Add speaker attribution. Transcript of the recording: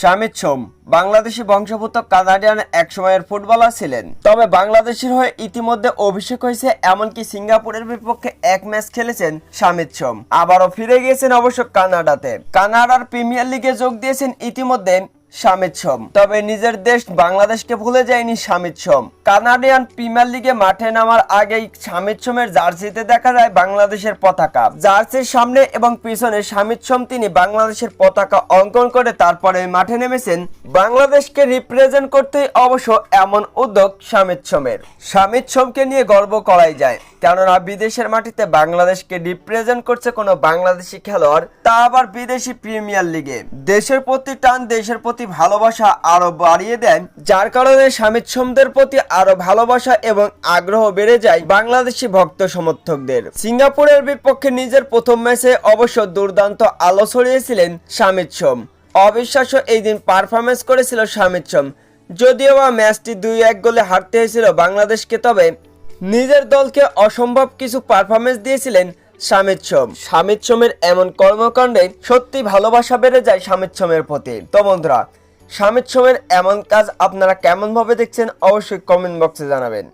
Speaker 1: শামিদ সোম, বাংলাদেশি বংশোদ্ভূত কানাডিয়ান একসময়ের ফুটবলার ছিলেন। তবে বাংলাদেশের হয়ে ইতিমধ্যে অভিষেক হয়েছে এমনকি সিঙ্গাপুরের বিপক্ষে এক ম্যাচ খেলেছেন শামিদ সোম। আবারও ফিরে গিয়েছেন অবশ্য কানাডাতে। কানাডার প্রিমিয়ার লিগে যোগ দিয়েছেন ইতিমধ্যে শামিদ সোম তবে নিজের দেশ বাংলাদেশকে ভুলে যায়নি শামিদ সোম কানাডিয়ান প্রিমিয়ার লিগে মাঠে নামার আগেই শামিদ সোমের জার্সিতে দেখা যায় বাংলাদেশের পতাকা। জার্সির সামনে এবং পিছনে শামিদ সোম তিনি বাংলাদেশের পতাকা অঙ্কন করে তারপরে মাঠে নেমেছেন। বাংলাদেশকে রিপ্রেজেন্ট করতেই অবশ্য এমন উদ্যোগ শামিদ সোমের শামিদ সোমকে নিয়ে গর্ব করাই যায়। কেননা বিদেশের মাটিতে বাংলাদেশকে রিপ্রেজেন্ট করছে কোনো বাংলাদেশি খেলোয়াড়, তা আবার বিদেশি প্রিমিয়ার লিগে। দেশের প্রতি টান দেশের প্রতি ভালোবাসা আরও বাড়িয়ে দেন, যার কারণে স্বামীর সোমদের প্রতি আরও ভালোবাসা এবং আগ্রহ বেড়ে যায় বাংলাদেশি ভক্ত সমর্থকদের। সিঙ্গাপুরের বিপক্ষে নিজের প্রথম ম্যাচে অবশ্য দুর্দান্ত আলো ছড়িয়েছিলেন স্বামীর সোম অবিশ্বাস্য এই দিন পারফরমেন্স করেছিল স্বামীর সোম যদিও বা ম্যাচটি দুই এক গোলে হারতে হয়েছিল বাংলাদেশকে, তবে নিজের দলকে অসম্ভব কিছু পারফরমেন্স দিয়েছিলেন সামিদ সোম সামিদ সোমের এমন কর্মকাণ্ডে সত্যি ভালোবাসা বেড়ে যায় সামিদ সোমের প্রতি। তো বন্ধুরা সামিদ সোমের এমন কাজ আপনারা কেমন ভাবে দেখছেন অবশ্যই কমেন্ট বক্সে জানাবেন।